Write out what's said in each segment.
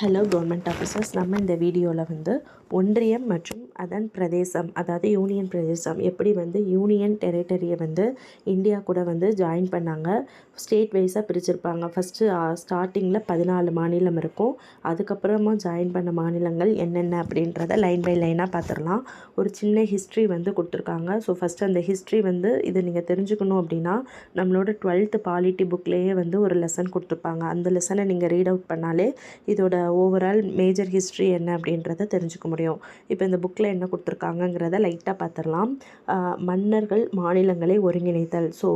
Hello government officers நம்ம இந்த வீடியோவில் வந்து ஒன்றியம் மற்றும் அதன் பிரதேசம் அதாவது யூனியன் பிரதேசம் எப்படி வந்து யூனியன் டெரிட்டரியை வந்து இந்தியா கூட வந்து ஜாயின் பண்ணாங்க. ஸ்டேட் வைஸாக பிரிச்சிருப்பாங்க. ஃபஸ்ட்டு ஸ்டார்டிங்கில் பதினாலு மாநிலம் இருக்கும். அதுக்கப்புறமா ஜாயின் பண்ண மாநிலங்கள் என்னென்ன அப்படின்றத லைன் பை லைனாக பார்த்துடலாம் ஒரு சின்ன ஹிஸ்ட்ரி வந்து கொடுத்துருக்காங்க. ஸோ ஃபஸ்ட்டு அந்த ஹிஸ்ட்ரி வந்து இதை நீங்கள் தெரிஞ்சுக்கணும் அப்படின்னா நம்மளோட டுவெல்த்து பாலிட்டி புக்லேயே வந்து ஒரு லெசன் கொடுத்துருப்பாங்க. அந்த லெசனை நீங்கள் ரீட் அவுட் பண்ணாலே இதோட ஓவரால் மேஜர் ஹிஸ்ட்ரி என்ன அப்படின்றத தெரிஞ்சுக்க முடியும். இப்போ இந்த புக்கில் என்ன கொடுத்துருக்காங்கங்கிறத லைட்டாக பார்த்துடலாம். மன்னர்கள் மாநிலங்களை ஒருங்கிணைத்தல். ஸோ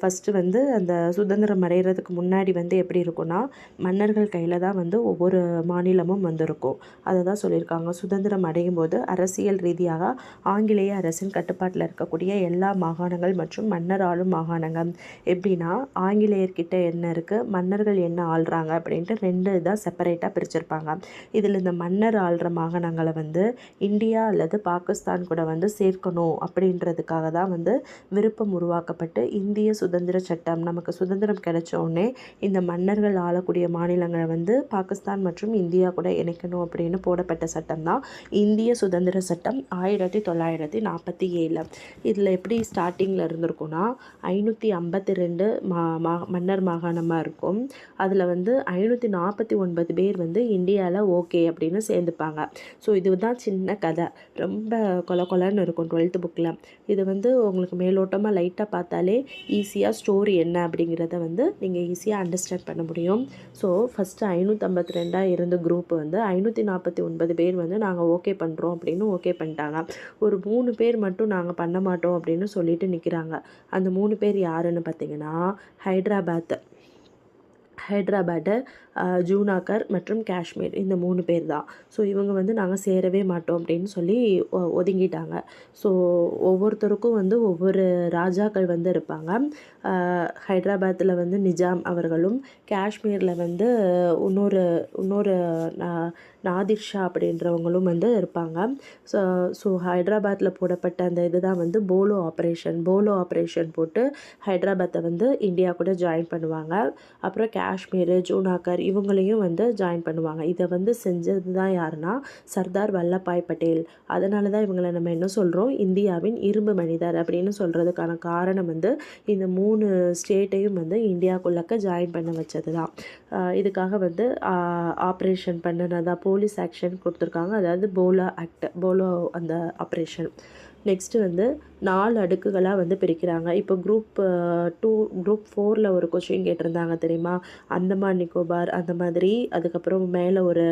ஃபஸ்ட்டு வந்து அந்த சுதந்திரம் அடைகிறதுக்கு முன்னாடி வந்து எப்படி இருக்கும்னா மன்னர்கள் கையில் தான் வந்து ஒவ்வொரு மாநிலமும் வந்திருக்கும். அதை தான் சொல்லியிருக்காங்க. சுதந்திரம் அடையும் போது அரசியல் ரீதியாக ஆங்கிலேய அரசின் கட்டுப்பாட்டில் இருக்கக்கூடிய எல்லா மாகாணங்கள் மற்றும் மன்னர் ஆளும் மாகாணங்கள். எப்படின்னா ஆங்கிலேயர்கிட்ட என்ன இருக்குது மன்னர்கள் என்ன ஆள்றாங்க அப்படின்ட்டு ரெண்டு இதாக செப்பரேட்டாக பிரிச்சிருப்பாங்க. இதில் இந்த மன்னர் ஆள்ற மாகாணங்களை வந்து இந்தியா அல்லது பாகிஸ்தான் கூட வந்து சேர்க்கணும் அப்படின்றதுக்காக தான் வந்து விருப்பம் உருவாக்கப்பட்டு இந்திய சுதந்திர சட்டம் நமக்கு சுதந்திரம் கிடைச்ச உடனே இந்த மன்னர்கள் ஆளக்கூடிய மாநிலங்களை வந்து பாகிஸ்தான் மற்றும் இந்தியா கூட இணைக்கணும் அப்படின்னு போடப்பட்ட சட்டம் தான் இந்திய சுதந்திர சட்டம் ஆயிரத்தி தொள்ளாயிரத்தி நாற்பத்தி ஏழு. இதில் எப்படி ஸ்டார்டிங்கில் இருந்திருக்கும்னா ஐநூற்றி ஐம்பத்தி ரெண்டு மா மா மன்னர் மாகாணமாக இருக்கும். அதில் வந்து ஐநூற்றி நாற்பத்தி ஒன்பது பேர் வந்து இந்தியாவில் ஓகே அப்படின்னு சேர்ந்துப்பாங்க. ஸோ இதுதான் சின்ன கதை. ரொம்ப கொல கொலன்னு இருக்கும் டுவெல்த்து புக்கில் இது வந்து உங்களுக்கு மேலோட்டமாக லைட்டாக பார்த்தாலே ஈஸியாக ஸ்டோரி என்ன அப்படிங்கிறத வந்து நீங்கள் ஈஸியாக அண்டர்ஸ்டாண்ட் பண்ண முடியும். ஸோ ஃபஸ்ட்டு ஐநூற்றம்பத்தி ரெண்டாக இருந்த குரூப் வந்து ஐநூற்றி நாற்பத்தி ஒன்பது பேர் வந்து நாங்கள் ஓகே பண்ணுறோம் அப்படின்னு ஓகே பண்ணிட்டாங்க. ஒரு மூணு பேர் மட்டும் நாங்கள் பண்ண மாட்டோம் அப்படின்னு சொல்லிட்டு நிற்கிறாங்க அந்த மூணு பேர் யாருன்னு பார்த்தீங்கன்னா ஹைதராபாத். ஹைட்ராபாடு ஜூனாகர் மற்றும் காஷ்மீர் இந்த மூணு பேர் தான். ஸோ இவங்க வந்து நாங்கள் சேரவே மாட்டோம் அப்படின்னு சொல்லி ஒ- ஒதுங்கிட்டாங்க. ஸோ ஒவ்வொருத்தருக்கும் வந்து ஒவ்வொரு ராஜாக்கள் வந்து இருப்பாங்க. ஹைட்ராபாத்தில் வந்து நிஜாம் அவர்களும் காஷ்மீரில் வந்து இன்னொரு இன்னொரு நா- நாதிர் ஷா அப்படின்றவங்களும் வந்து இருப்பாங்க. ஸோ ஸோ ஹைட்ராபாத்தில் போடப்பட்ட அந்த இதுதான் வந்து போலோ ஆப்ரேஷன். போலோ ஆப்ரேஷன் போட்டு ஹைட்ராபாத்தை வந்து இந்தியா கூட ஜாயின் பண்ணுவாங்க. அப்புறம் காஷ்மீர் ஜூனாகர் இவங்களையும் வந்து ஜாயின் பண்ணுவாங்க. இதை வந்து செஞ்சது தான் யாருன்னா சர்தார் வல்லபாய் பட்டேல். அதனால தான் இவங்களை நம்ம என்ன சொல்கிறோம் இந்தியாவின் இரும்பு மனிதர் அப்படின்னு சொல்கிறதுக்கான காரணம் வந்து இந்த மூணு ஸ்டேட்டையும் வந்து இந்தியாவுக்குள்ளக்க ஜாயின் பண்ண வச்சது தான் இதுக்காக வந்து ஆப்ரேஷன் பண்ணினதா போலீஸ் ஆக்ஷன் கொடுத்துருக்காங்க. அதாவது போலோ ஆக்ட் போலோ அந்த ஆப்ரேஷன் நெக்ஸ்ட்டு வந்து நாலு அடுக்குகளாக வந்து பிரிக்கிறாங்க. இப்போ குரூப் டூ குரூப் ஃபோரில் ஒரு கொஷின் கேட்டிருந்தாங்க தெரியுமா? அந்தமான் நிக்கோபார் அந்த மாதிரி. அதுக்கப்புறம் மேலே ஒரு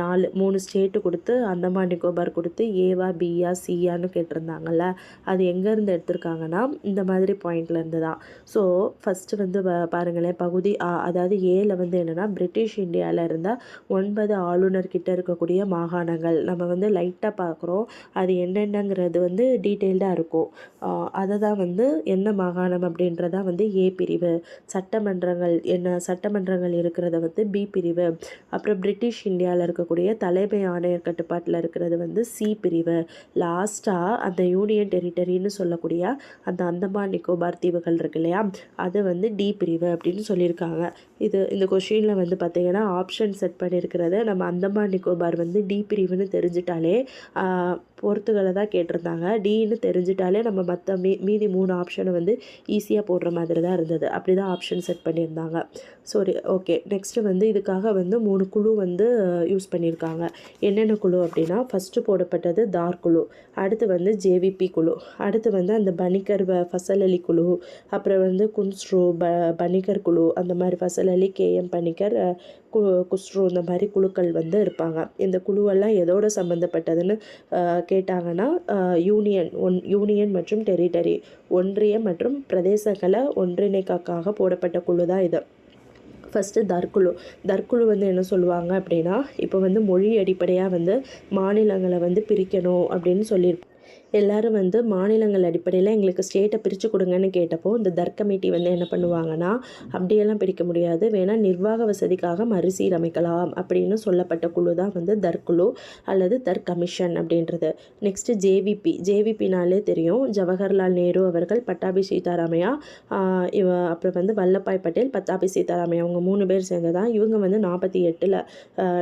நாலு மூணு ஸ்டேட்டு கொடுத்து அந்தமான் நிக்கோபார் கொடுத்து ஏவா பியா சியான்னு கேட்டிருந்தாங்கல்ல? அது எங்கேருந்து எடுத்திருக்காங்கன்னா இந்த மாதிரி பாயிண்ட்லேருந்து தான். ஸோ ஃபஸ்ட்டு வந்து பாருங்களேன். பகுதி ஆ அதாவது ஏல வந்து என்னென்னா பிரிட்டிஷ் இந்தியாவில் இருந்த ஒன்பது ஆளுநர் கிட்ட இருக்கக்கூடிய மாகாணங்கள். நம்ம வந்து லைட்டாக பார்க்குறோம். அது என்னென்னங்கிறது வந்து டீட்டெயில்டாக இருக்கும். அதை தான் வந்து என்ன மாகாணம் அப்படின்றதா வந்து ஏ பிரிவு. சட்டமன்றங்கள் என்ன சட்டமன்றங்கள் இருக்கிறத வந்து பி பிரிவு. அப்புறம் பிரிட்டிஷ் இந்தியாவில் இருக்கக்கூடிய தலைமை ஆணையர் கட்டுப்பாட்டில் இருக்கிறது வந்து சி பிரிவு. லாஸ்ட்டாக அந்த யூனியன் டெரிட்டரின்னு சொல்லக்கூடிய அந்த அந்தமான் நிக்கோபார் தீவுகள் இருக்கு இல்லையா? அது வந்து டி பிரிவு அப்படின்னு சொல்லியிருக்காங்க. இது இந்த கொஷினில் வந்து பார்த்திங்கன்னா ஆப்ஷன் செட் பண்ணியிருக்கிறது நம்ம அந்தமான் நிக்கோபார் வந்து டி பிரிவுன்னு தெரிஞ்சிட்டாலே பொறுத்துகளை தான் கேட்டிருந்தாங்க டின்னு தெரிஞ்சிட்டாலே நம்ம மற்ற மீ மீதி மூணு ஆப்ஷனை வந்து ஈஸியாக போடுற மாதிரி தான் இருந்தது. அப்படி தான் ஆப்ஷன் செட் பண்ணியிருந்தாங்க. சாரி ஓகே நெக்ஸ்ட்டு வந்து இதுக்காக வந்து மூணு குழு வந்து uh, யூஸ் பண்ணியிருக்காங்க என்னென்ன குழு அப்படின்னா ஃபஸ்ட்டு போடப்பட்டது தார் குழு அடுத்து வந்து ஜேவிபி குழு அடுத்து வந்து அந்த பனிக்கர் uh, வ- ஃபசல் அலி குழு அப்புறம் வந்து குன்ஸ்ட்ரோ ப பனிக்கர் குழு அந்த மாதிரி ஃபசல் அலி கேஎம் பனிக்கர் uh, கு குஸ்ட்ரோ இந்த மாதிரி குழுக்கள் வந்து இருப்பாங்க. இந்த குழுவெல்லாம் எதோட சம்மந்தப்பட்டதுன்னு கேட்டாங்கன்னா யூனியன் ஒன் யூனியன் மற்றும் டெரிட்டரி ஒன்றியம் மற்றும் பிரதேசங்களை ஒன்றிணைக்காக போடப்பட்ட குழு தான் இது. ஃபஸ்ட்டு தற்குழு தற்குழு வந்து என்ன சொல்லுவாங்க அப்படின்னா இப்போ வந்து மொழி அடிப்படையாக வந்து மாநிலங்களை வந்து பிரிக்கணும் அப்படின்னு சொல்லியிருப்பாங்க. எல்லாரும் வந்து மாநிலங்கள் அடிப்படையில் எங்களுக்கு ஸ்டேட்டை பிரித்து கொடுங்கன்னு கேட்டப்போ இந்த தர் கமிட்டி வந்து என்ன பண்ணுவாங்கன்னா அப்படியெல்லாம் பிரிக்க முடியாது. வேணால் நிர்வாக வசதிக்காக மறுசீரமைக்கலாம் அப்படின்னு சொல்லப்பட்ட குழு தான் வந்து தர்க்குழு அல்லது தர் கமிஷன் அப்படின்றது. Next JVP. ஜேவிபினாலே தெரியும். ஜவஹர்லால் நேரு அவர்கள் பட்டாபி சீதாராமையா இவ அப்புறம் வந்து வல்லபாய் பட்டேல் பட்டாபி சீதாராமையா அவங்க மூணு பேர் சேர்ந்து தான் இவங்க வந்து நாற்பத்தி எட்டில்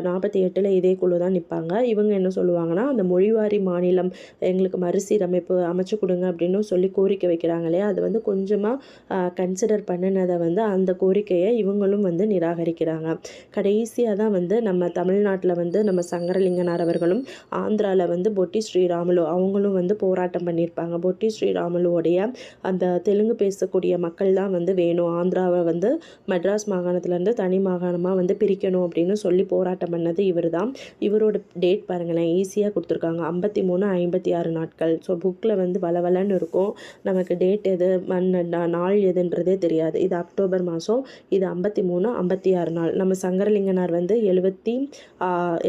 நாற்பத்தி எட்டில் இதே குழு தான் நிற்பாங்க இவங்க என்ன சொல்லுவாங்கன்னா அந்த மொழிவாரி மாநிலம் எங்களுக்கு மறுசீரமைப்பு அமைச்சு கொடுங்க அப்படின்னு சொல்லி கோரிக்கை வைக்கிறாங்க இல்லையா அது வந்து கொஞ்சமாக கன்சிடர் பண்ணினதை வந்து அந்த கோரிக்கையை இவங்களும் வந்து நிராகரிக்கிறாங்க. கடைசியாக தான் வந்து நம்ம தமிழ்நாட்டில் வந்து நம்ம சங்கரலிங்கனார் அவர்களும் ஆந்திராவில் வந்து பொட்டி ஸ்ரீராமுலு அவங்களும் வந்து போராட்டம் பண்ணியிருப்பாங்க. பொட்டி ஸ்ரீராமுலுவோடைய அந்த தெலுங்கு பேசக்கூடிய மக்கள் தான் வந்து வேணும். ஆந்திராவை வந்து மெட்ராஸ் மாகாணத்துலேருந்து தனி மாகாணமாக வந்து பிரிக்கணும் அப்படின்னு சொல்லி போராட்டம் பண்ணது இவர் தான் இவரோட டேட் பாருங்களேன் ஈஸியாக கொடுத்துருக்காங்க. ஐம்பத்தி மூணு ஐம்பத்தி ஆறு நாட்கள். ஸோ புக்கில் வந்து வளவலன்னு இருக்கும். நமக்கு டேட் எது மண் நாள் எதுன்றதே தெரியாது. இது அக்டோபர் மாதம் இது ஐம்பத்தி மூணு ஐம்பத்தி ஆறு நாள். நம்ம சங்கரலிங்கனார் வந்து எழுபத்தி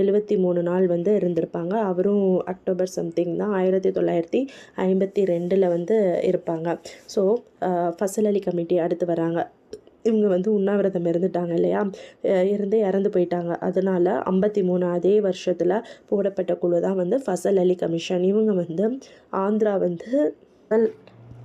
எழுபத்தி மூணு நாள் வந்து இருந்திருப்பாங்க. அவரும் அக்டோபர் சம்திங் தான். ஆயிரத்தி தொள்ளாயிரத்தி ஐம்பத்தி ரெண்டில் வந்து இருப்பாங்க. ஸோ ஃபசலலி அலி கமிட்டி அடுத்து வராங்க. இவங்க வந்து உண்ணாவிரதம் இருந்துட்டாங்க இல்லையா? இருந்து இறந்து போயிட்டாங்க. அதனால் ஐம்பத்தி மூணு அதே வருஷத்தில் போடப்பட்ட குழு தான் வந்து ஃபசல் அலி கமிஷன். இவங்க வந்து ஆந்திரா வந்து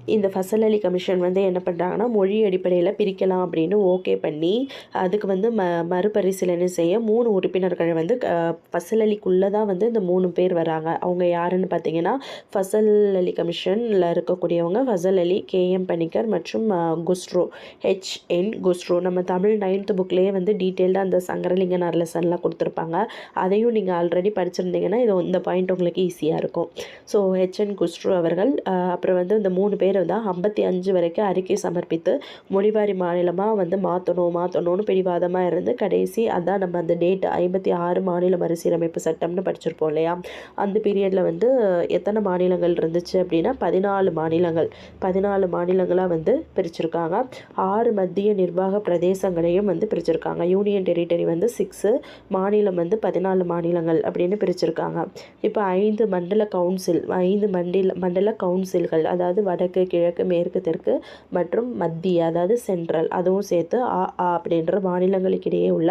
இந்த ஃபசல் அலி கமிஷன் வந்து என்ன பண்ணுறாங்கன்னா மொழி அடிப்படையில் பிரிக்கலாம் அப்படின்னு ஓகே பண்ணி அதுக்கு வந்து ம மறுபரிசீலனை செய்ய மூணு உறுப்பினர்கள் வந்து க- ஃபசல் அலிக்குள்ளே தான் வந்து இந்த மூணு பேர் வராங்க. அவங்க யாருன்னு பார்த்தீங்கன்னா ஃபசல் அலி கமிஷனில் இருக்கக்கூடியவங்க ஃபசல் அலி கேஎம் பணிக்கர் மற்றும் குஸ்ரோ குஸ்ரோ ஹெச்என் குஸ்ரோ. நம்ம தமிழ் நைன்த்து புக்லேயே வந்து டீட்டெயில்டாக அந்த சங்கரலிங்கனார் லெசன்லாம் கொடுத்துருப்பாங்க. அதையும் நீங்கள் ஆல்ரெடி படிச்சிருந்தீங்கன்னா இது இந்த பாயிண்ட் உங்களுக்கு ஈஸியாக இருக்கும். ஸோ ஹெச்என் குஸ்ரோ அவர்கள் அப்புறம் வந்து இந்த மூணு பேர் தான் ஐம்பத்தி அஞ்சு வரைக்கும் அறிக்கை சமர்ப்பித்து மொழிவாரி மாநிலமாக வந்து மாற்றணும் மாற்றணும்னு பிடிவாதமாக இருந்து கடைசி அதான் நம்ம அந்த டேட் ஐம்பத்தி ஆறு மாநில மறுசீரமைப்பு சட்டம்னு படிச்சிருப்போம் இல்லையா? அந்த பீரியடில் வந்து எத்தனை மாநிலங்கள் இருந்துச்சு அப்படின்னா பதினாலு மாநிலங்கள். பதினாலு மாநிலங்களாக வந்து பிரிச்சிருக்காங்க. ஆறு மத்திய நிர்வாக பிரதேசங்களையும் வந்து பிரிச்சிருக்காங்க. யூனியன் டெரிட்டரி வந்து சிக்ஸு மாநிலம் வந்து பதினாலு மாநிலங்கள் அப்படின்னு பிரிச்சிருக்காங்க. இப்போ ஐந்து மண்டல கவுன்சில் ஐந்து மண்டில மண்டல கவுன்சில்கள் அதாவது வடக்கு கிழக்கு மேற்கு தெற்கு மற்றும் மத்திய அதாவது சென்ட்ரல். அதுவும் சேர்த்து ஆ ஆ அப்படின்ற மாநிலங்களுக்கிடையே உள்ள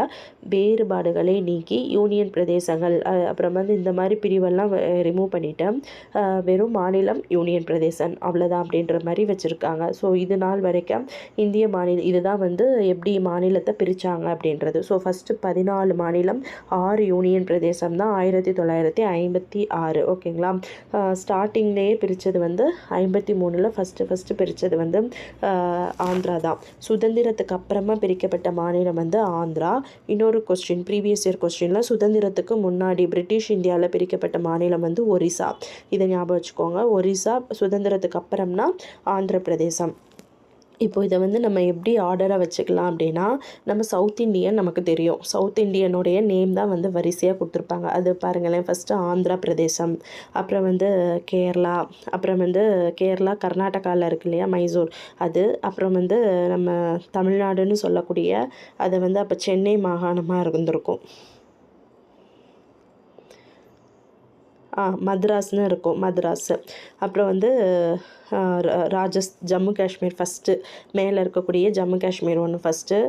வேறுபாடுகளை நீக்கி யூனியன் பிரதேசங்கள். அப்புறம் வந்து இந்த மாதிரி பிரிவெல்லாம் ரிமூவ் பண்ணிவிட்டேன் வெறும் மாநிலம் யூனியன் பிரதேசம். அவ்வளோதான் அப்படின்ற மாதிரி வச்சுருக்காங்க. ஸோ இது நாள் வரைக்கும் இந்திய மாநில இதுதான் வந்து எப்படி மாநிலத்தை பிரித்தாங்க அப்படின்றது. ஸோ ஃபஸ்ட்டு பதினாலு மாநிலம் ஆறு யூனியன் பிரதேசம் தான் ஆயிரத்தி தொள்ளாயிரத்தி ஐம்பத்தி ஆறு. ஓகேங்களா? ஸ்டார்டிங்லேயே பிரித்தது வந்து ஐம்பத்தி மூணில் ஃபஸ்ட் ஃபஸ்ட்டு ஃபஸ்ட்டு பிரித்தது வந்து ஆந்திரா தான். சுதந்திரத்துக்கு அப்புறமா பிரிக்கப்பட்ட மாநிலம் வந்து ஆந்திரா. இன்னொரு கொஸ்டின் ப்ரீவியஸ் இயர் கொஸ்டினில் சுதந்திரத்துக்கு முன்னாடி பிரிட்டிஷ் இந்தியாவில் பிரிக்கப்பட்ட மாநிலம் வந்து ஒரிசா. இதை ஞாபகம் வச்சுக்கோங்க. ஒரிசா சுதந்திரத்துக்கு அப்புறம்னா ஆந்திர பிரதேசம் இப்போ இதை வந்து நம்ம எப்படி ஆர்டராக வச்சுக்கலாம் அப்படின்னா நம்ம சவுத் இண்டியன் நமக்கு தெரியும். சவுத் இண்டியனுடைய நேம் தான் வந்து வரிசையாக கொடுத்துருப்பாங்க. அது பாருங்களேன் ஃபஸ்ட்டு ஆந்திரா பிரதேசம் அப்புறம் வந்து கேரளா அப்புறம் வந்து கேரளா கர்நாடகாவில் இருக்கு இல்லையா மைசூர். அது அப்புறம் வந்து நம்ம தமிழ்நாடுன்னு சொல்லக்கூடிய அதை வந்து அப்போ சென்னை மாகாணமாக இருந்திருக்கும். ஆ மத்ராஸ்னு இருக்கும் மத்ராஸ். அப்புறம் வந்து ராஜஸ் ஜம்மு காஷ்மீர் ஃபஸ்ட்டு மேலே இருக்கக்கூடிய ஜம்மு காஷ்மீர் ஒன்று ஃபஸ்ட்டு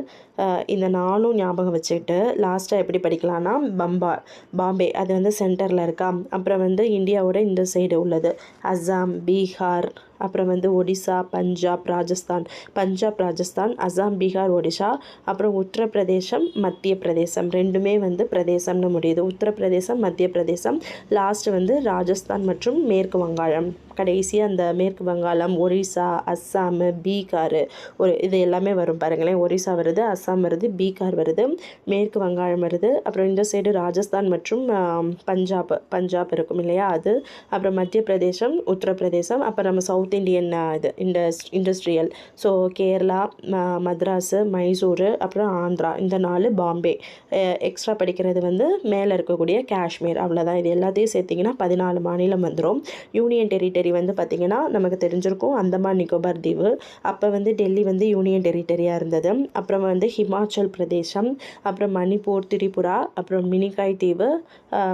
இந்த நாலும் ஞாபகம் வச்சுக்கிட்டு லாஸ்ட்டாக எப்படி படிக்கலான்னா பம்பா பாம்பே அது வந்து சென்டரில் இருக்கா? அப்புறம் வந்து இந்தியாவோட இந்த சைடு உள்ளது. அஸ்ஸாம் பீகார் அப்புறம் வந்து ஒடிசா பஞ்சாப் ராஜஸ்தான். பஞ்சாப் ராஜஸ்தான் அஸ்ஸாம் பீகார் ஒடிஷா அப்புறம் உத்தரப்பிரதேசம் மத்திய பிரதேசம் ரெண்டுமே வந்து பிரதேசம்னு முடியுது. உத்தரப்பிரதேசம் மத்திய பிரதேசம் லாஸ்ட் வந்து ராஜஸ்தான் மற்றும் மேற்கு வங்காளம். கடைசியாக அந்த மேற்கு வங்காளம் ஒரிசா அஸ்ஸாம் பீகாரு ஒரு இது எல்லாமே வரும் பாருங்களேன். ஒரிசா வருது அஸ்ஸாம் வருது பீகார் வருது மேற்கு வங்காளம் வருது. அப்புறம் இந்த சைடு ராஜஸ்தான் மற்றும் பஞ்சாப் பஞ்சாப் இருக்கும் இல்லையா அது. அப்புறம் மத்திய பிரதேசம் உத்தரப்பிரதேசம் அப்புறம் நம்ம சவுத் இந்தியன் இது Indus industrial so Kerala Madras Mysuru அப்புறம் ஆந்திரா இந்த நாலு பாம்பே. எக்ஸ்ட்ரா படிக்கிறது வந்து மேலே இருக்கக்கூடிய காஷ்மீர் அவ்வளோதான் இது எல்லாத்தையும் சேர்த்திங்கன்னா பதினாலு மாநிலம் வந்துடும் யூனியன் டெரிட்டரி டெரிட்டரி வந்து பார்த்திங்கன்னா நமக்கு தெரிஞ்சிருக்கும் அந்தமான் நிக்கோபார் தீவு. அப்போ வந்து டெல்லி வந்து யூனியன் டெரிட்டரியாக இருந்தது. அப்புறம் வந்து ஹிமாச்சல் பிரதேசம் அப்புறம் மணிப்பூர் திரிபுரா அப்புறம் மினிகாய் தீவு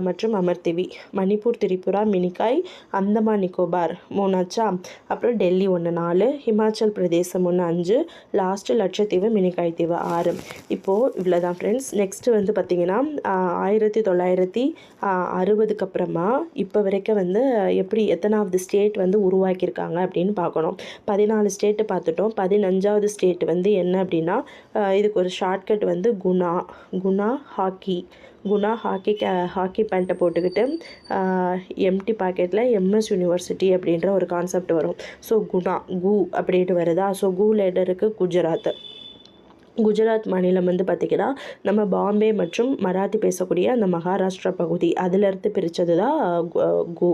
மற்றும் அமர்தீவி மணிப்பூர் திரிபுரா மினிகாய் அந்தமான் நிக்கோபார் மூணாச்சா அப்புறம் டெல்லி ஒன்று நாலு ஹிமாச்சல் பிரதேசம் ஒன்று அஞ்சு லாஸ்ட்டு லட்சத்தீவு மினிகாய் தீவு ஆறு. இப்போது இவ்வளோ தான் ஃப்ரெண்ட்ஸ் நெக்ஸ்ட்டு வந்து பார்த்திங்கன்னா ஆயிரத்தி தொள்ளாயிரத்தி அறுபதுக்கு அப்புறமா இப்போ வரைக்கும் வந்து எப்படி எத்தனாவது ஸ்டேட் வந்து உருவாக்கியிருக்காங்க அப்படின்னு பார்க்கணும். பதினாலு ஸ்டேட்டு பார்த்துட்டோம். பதினஞ்சாவது ஸ்டேட் வந்து என்ன அப்படின்னா இதுக்கு ஒரு ஷார்ட்கட் வந்து குணா குணா ஹாக்கி. குணா ஹாக்கி கே ஹாக்கி பேண்ட்டை போட்டுக்கிட்டு எம்டி பாக்கெட்டில் எம்எஸ் யூனிவர்சிட்டி அப்படின்ற ஒரு கான்செப்ட் வரும். ஸோ குணா கு அப்படின்ட்டு வருதா? ஸோ கு லெட்டருக்கு குஜராத். குஜராத் மாநிலம் வந்து பார்த்திங்கன்னா நம்ம பாம்பே மற்றும் மராத்தி பேசக்கூடிய அந்த மகாராஷ்டிரா பகுதி அதிலிருந்து பிரித்தது தான் கு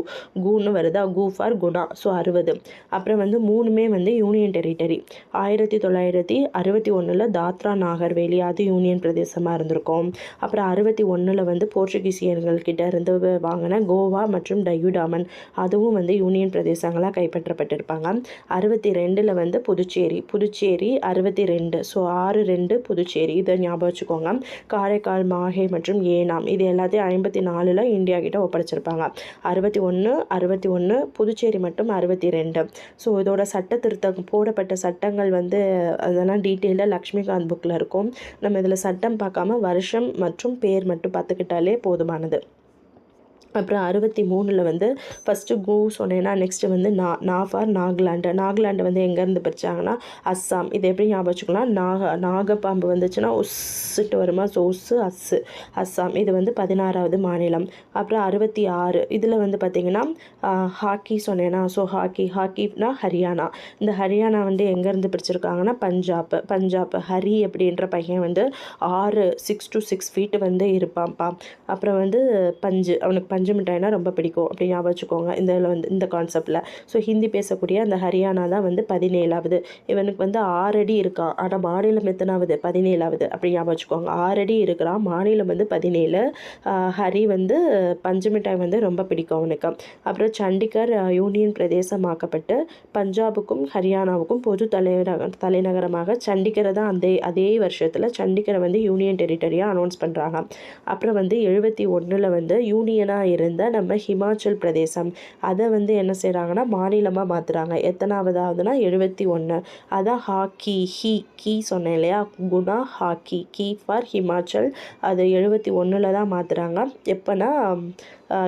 கூன்னு வருதா? கு ஃபார் குணா. ஸோ அறுபது. அப்புறம் வந்து மூணுமே வந்து யூனியன் டெரிட்டரி. ஆயிரத்தி தொள்ளாயிரத்தி அறுபத்தி ஒன்றில் தாத்ரா நாகர்வேலி அது யூனியன் பிரதேசமாக இருந்திருக்கும். அப்புறம் அறுபத்தி ஒன்றில் வந்து போர்ச்சுகீசியர்கள்கிட்ட இருந்து வாங்கின கோவா மற்றும் டயுடாமன் அதுவும் வந்து யூனியன் பிரதேசங்களாக கைப்பற்றப்பட்டிருப்பாங்க. அறுபத்தி ரெண்டில் வந்து புதுச்சேரி. புதுச்சேரி அறுபத்தி ரெண்டு. ஸோ ஆறு ரெண்டு புதுச்சேரி. இதை ஞாபகம் வச்சுக்கோங்க. காரைக்கால் மாஹே மற்றும் ஏனாம். இது எல்லாத்தையும் ஐம்பத்தி நாலில் இந்தியா கிட்ட ஒப்படைச்சிருப்பாங்க. அறுபத்தி ஒன்று அறுபத்தி ஒன்று புதுச்சேரி மட்டும் அறுபத்தி ரெண்டு. ஸோ இதோட சட்ட திருத்தம் போடப்பட்ட சட்டங்கள் வந்து அதெல்லாம் டீட்டெயிலாக லக்ஷ்மிகாந்த் புக்கில் இருக்கும். நம்ம இதில் சட்டம் பார்க்காம வருஷம் மற்றும் பேர் மட்டும் பார்த்துக்கிட்டாலே போதுமானது. அப்புறம் அறுபத்தி மூணில் வந்து ஃபஸ்ட்டு கு சொன்னேன்னா நெக்ஸ்ட்டு வந்து நா நாஃபார் நாகாலாண்டு. நாகாலாண்டு வந்து எங்கேருந்து பிரித்தாங்கன்னா அஸ்ஸாம். இது எப்படி ஞாபகம் வச்சுக்கலாம் நாக நாகப்பாம்பு வந்துச்சுன்னா உஸ்ஸுட்டு வருமா? ஸோ உஸ்ஸு அஸ்ஸு. அஸ்ஸாம். இது வந்து பதினாறாவது மாநிலம். அப்புறம் அறுபத்தி ஆறு. இதில் வந்து பார்த்திங்கன்னா ஹாக்கி சொன்னேன்னா ஸோ ஹாக்கி. ஹாக்கினா ஹரியானா. இந்த ஹரியானா வந்து எங்கேருந்து பிரிச்சிருக்காங்கன்னா பஞ்சாப். பஞ்சாப் ஹரி அப்படின்ற பையன் வந்து ஆறு சிக்ஸ் டு சிக்ஸ் ஃபீட்டு வந்து இருப்பான்ப்பா. அப்புறம் வந்து பஞ்சு. அவனுக்கு பஞ்சு மிட்டாய்னா ரொம்ப பிடிக்கும். அப்படி ஞாபகம் வச்சுக்கோங்க இந்த இதில் வந்து இந்த கான்செப்டில் ஸோ ஹிந்தி பேசக்கூடிய அந்த ஹரியானா தான் வந்து பதினேழாவது. இவனுக்கு வந்து ஆறடி இருக்கான் ஆனால் மாநிலம் எத்தனாவது? பதினேழாவது. அப்படி ஞாபகம் வச்சுக்கோங்க. ஆறடி இருக்கிறான் மாநிலம் வந்து பதினேழு. ஹரி வந்து பஞ்சு மிட்டாய் வந்து ரொம்ப பிடிக்கும் அவனுக்கு. அப்புறம் சண்டிகர் யூனியன் பிரதேசமாக்கப்பட்டு பஞ்சாபுக்கும் ஹரியானாவுக்கும் பொது தலைநகர் தலைநகரமாக சண்டிகரை தான் அந்த அதே வருஷத்தில் சண்டிகரை வந்து யூனியன் டெரிட்டரியாக அனௌன்ஸ் பண்ணுறாங்க அப்புறம் வந்து எழுபத்தி ஒன்றில் வந்து யூனியனாக இருந்த நம்ம ஹிமாச்சல் பிரதேசம். அதை வந்து என்ன செய்கிறாங்கன்னா மாநிலமாக மாற்றுறாங்க எத்தனாவதாவதுன்னா எழுபத்தி ஒன்று அதான் ஹாக்கி ஹி கீ சொன்னேன் இல்லையா? Guna hockey key for Himachal. அது எழுபத்தி ஒன்றில் தான் மாற்றுறாங்க எப்போனா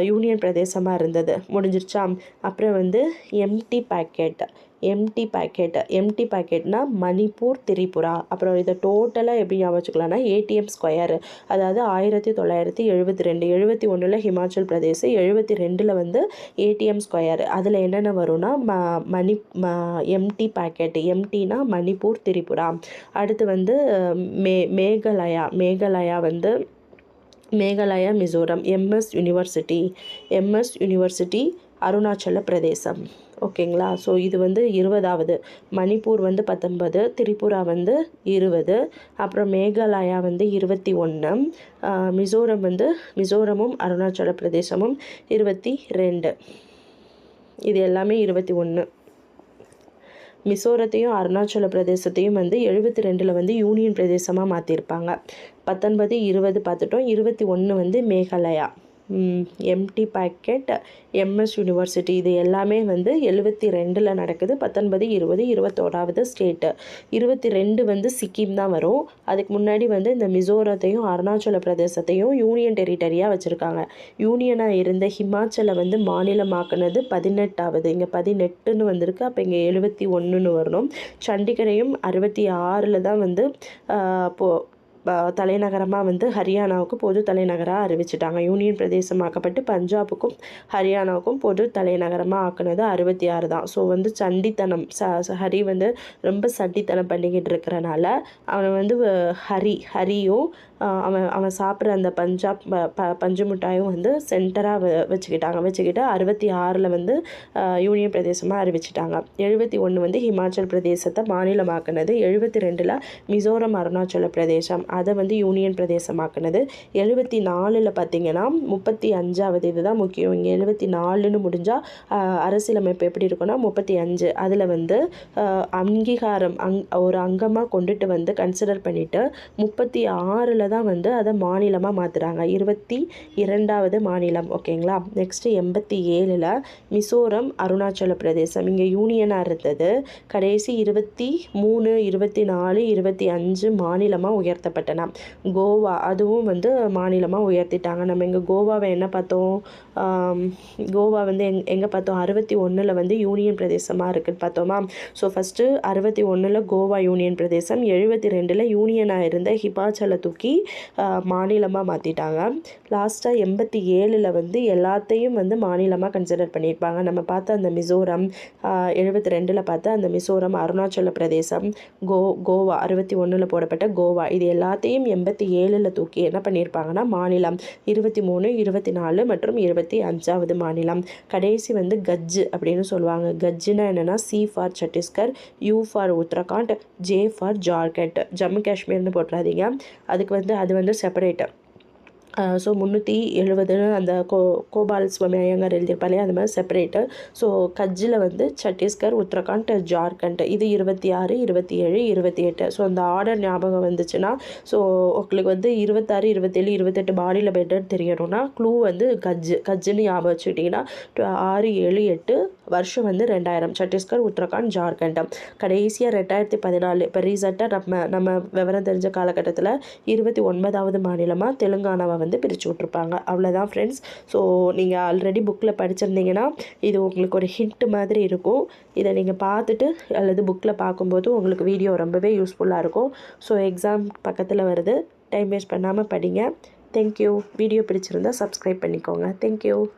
யூனியன் பிரதேசமாக இருந்தது. முடிஞ்சிருச்சா? அப்புறம் வந்து empty packet empty packet empty பேக்கெட்னால் Manipur Tripura. அப்புறம் இதை டோட்டலாக எப்படி ஞாபகம் வச்சுக்கலாம்னா ஏடிஎம் ஸ்கொயர் அதாவது ஆயிரத்தி தொள்ளாயிரத்தி எழுபத்தி ரெண்டு எழுபத்தி ஒன்றில் ஹிமாச்சல் பிரதேசம் எழுபத்தி ரெண்டில் வந்து ஏடிஎம் ஸ்கொயர் அதில் என்னென்ன வரும்னா ம மணி ம எம்டி பேக்கெட் எம்டினா மணிப்பூர் திரிபுரா. அடுத்து வந்து மே மேகலயா. மேகலயா வந்து Meghalaya Mizoram MS university MS university Arunachal Pradesh. ஓகேங்களா? ஸோ இது வந்து இருபதாவது. மணிப்பூர் வந்து பத்தொன்பது திரிபுரா வந்து இருபது அப்புறம் மேகாலயா வந்து இருபத்தி ஒன்று மிசோரம் வந்து மிசோரமும் அருணாச்சல பிரதேசமும் இருபத்தி ரெண்டு. இது எல்லாமே இருபத்தி ஒன்று மிசோரத்தையும் அருணாச்சல பிரதேசத்தையும் வந்து எழுபத்தி ரெண்டில் வந்து யூனியன் பிரதேசமாக மாற்றிருப்பாங்க பத்தொன்பது இருபது பார்த்துட்டோம். இருபத்தி ஒன்று வந்து Meghalaya. Empty packet MS university இது எல்லாமே வந்து எழுபத்தி ரெண்டில் நடக்குது. பத்தொன்பது இருபது இருபத்தோராவது ஸ்டேட்டு இருபத்தி ரெண்டு வந்து சிக்கிம் தான் வரும். அதுக்கு முன்னாடி வந்து இந்த மிசோரத்தையும் அருணாச்சல பிரதேசத்தையும் யூனியன் டெரிட்டரியாக வச்சுருக்காங்க. யூனியனாக இருந்த ஹிமாச்சலை வந்து மாநிலமாக்குனது பதினெட்டாவது. இங்கே பதினெட்டுன்னு வந்திருக்கு. அப்போ இங்கே எழுபத்தி ஒன்றுன்னு வரணும். சண்டிகரையும் அறுபத்தி ஆறில் தான் வந்து இப்போது தலைநகரமாக வந்து ஹரியானாவுக்கு பொது தலைநகராக அறிவிச்சிட்டாங்க. யூனியன் பிரதேசமாக்கப்பட்டு பஞ்சாபுக்கும் ஹரியானாவுக்கும் பொது தலைநகரமாக ஆக்குனது அறுபத்தி ஆறு தான். ஸோ வந்து சண்டித்தனம் ச ஹரி வந்து ரொம்ப சண்டித்தனம் பண்ணிக்கிட்டு இருக்கிறனால அவனை வந்து ஹரி ஹரியும் அவன் அவன் சாப்பிட்ற அந்த பஞ்சாப் ப- ப பஞ்சு மிட்டாயும் வந்து சென்டராக வச்சுக்கிட்டாங்க. வச்சுக்கிட்டு அறுபத்தி ஆறில் வந்து யூனியன் பிரதேசமாக அறிவிச்சிட்டாங்க. எழுபத்தி ஒன்று வந்து ஹிமாச்சல் பிரதேசத்தை மாநிலமாக்குனது. எழுபத்தி ரெண்டில் மிசோரம் அருணாச்சல பிரதேசம். அதை வந்து யூனியன் பிரதேசமாக்குனது. எழுபத்தி நாலில் பார்த்தீங்கன்னா முப்பத்தி அஞ்சாவது இதுதான் முக்கியம். இங்கே எழுபத்தி நாலுன்னு முடிஞ்சால் அரசியலமைப்பு எப்படி இருக்குன்னா முப்பத்தி அஞ்சு அதில் வந்து அங்கீகாரம் அங் ஒரு அங்கமாக கொண்டுட்டு வந்து கன்சிடர் பண்ணிவிட்டு முப்பத்தி ஆறில் தான் வந்து அதை மாநிலமாக மாற்றுறாங்க இருபத்தி இரண்டாவது மாநிலம் ஓகேங்களா? நெக்ஸ்ட்டு எண்பத்தி ஏழில் மிசோரம் அருணாச்சல பிரதேசம். இங்கே யூனியனாக இருந்தது. கடைசி இருபத்தி மூணு இருபத்தி நாலு இருபத்தி அஞ்சு மாநிலமாக உயர்த்தப்பட்டன. கோவா அதுவும் வந்து மாநிலமாக உயர்த்திட்டாங்க. நம்ம இங்கே கோவாவை என்ன பார்த்தோம்? கோவா வந்து எங் எங்கே பார்த்தோம்? அறுபத்தி ஒன்றில் வந்து யூனியன் பிரதேசமாக இருக்குதுன்னு பார்த்தோமா? ஸோ ஃபஸ்ட்டு அறுபத்தி ஒன்றில் கோவா யூனியன் பிரதேசம் எழுபத்தி ரெண்டில் யூனியனாக இருந்த ஹிபாச்சலை தூக்கி மாநிலமாக மாற்றிட்டாங்க லாஸ்ட்டாக எண்பத்தி ஏழில் வந்து எல்லாத்தையும் வந்து மாநிலமாக கன்சிடர் பண்ணியிருப்பாங்க நம்ம பார்த்த அந்த மிசோரம் எழுபத்தி ரெண்டில் பார்த்த அந்த மிசோரம் அருணாச்சல பிரதேசம் கோ கோவா அறுபத்தி ஒன்றில் போடப்பட்ட கோவா இது எல்லாத்தையும் எண்பத்தி ஏழில் தூக்கி என்ன பண்ணியிருப்பாங்கன்னா மாநிலம். இருபத்தி மூணு இருபத்தி நாலு மற்றும் இருபத்தி அஞ்சாவது மாநிலம். கடைசி வந்து கஜ்ஜு அப்படின்னு சொல்லுவாங்க. கஜ்ஜுனா என்னென்னா C for Chhattisgarh U for Uttarakhand J for Jharkhand. Jammu காஷ்மீர்னு போட்டுறாதீங்க. அதுக்கு வந்து அது வந்து செப்பரேட்டு ஸோ முந்நூற்றி எழுபதுன்னு அந்த கோ கோபால் சுவாமி ஐயங்கார் எழுதியிருப்பாலே அந்த மாதிரி செப்பரேட்டு ஸோ கஜ்ஜில் வந்து சத்தீஸ்கர் உத்தரகாண்ட் ஜார்க்கண்ட். இது இருபத்தி ஆறு இருபத்தி ஏழு இருபத்தி எட்டு. ஸோ அந்த ஆர்டர் ஞாபகம் வந்துச்சுன்னா ஸோ உங்களுக்கு வந்து இருபத்தாறு இருபத்தேழு இருபத்தெட்டு பாடியில் பெட்டர் தெரியணும்னா க்ளூ வந்து கஜ்ஜு கஜ்ஜுன்னு ஞாபகம் வச்சுக்கிட்டிங்கன்னா டு- ஆறு ஏழு எட்டு வருஷம் வந்து ரெண்டாயிரம். சத்தீஸ்கர் உத்தரகாண்ட் ஜார்க்கண்ட் கடைசியாக ரெண்டாயிரத்தி பதினாலு இப்போ ரீசெண்டாக நம்ம நம்ம விவரம் தெரிஞ்ச காலகட்டத்தில் இருபத்தி ஒன்பதாவது மாநிலமாக தெலுங்கானாவை வந்து பிரித்து விட்ருப்பாங்க அவ்வளோதான் ஃப்ரெண்ட்ஸ் ஸோ நீங்கள் ஆல்ரெடி புக்கில் படிச்சிருந்தீங்கன்னா இது உங்களுக்கு ஒரு ஹிண்ட் மாதிரி இருக்கும். இதை நீங்கள் பார்த்துட்டு அல்லது புக்கில் பார்க்கும்போது உங்களுக்கு வீடியோ ரொம்பவே யூஸ்ஃபுல்லாக இருக்கும். ஸோ எக்ஸாம் பக்கத்தில் வருது. டைம் வேஸ்ட் பண்ணாமல் படிங்க. தேங்க்யூ வீடியோ பிடிச்சிருந்தால் சப்ஸ்கிரைப் பண்ணிக்கோங்க. Thank you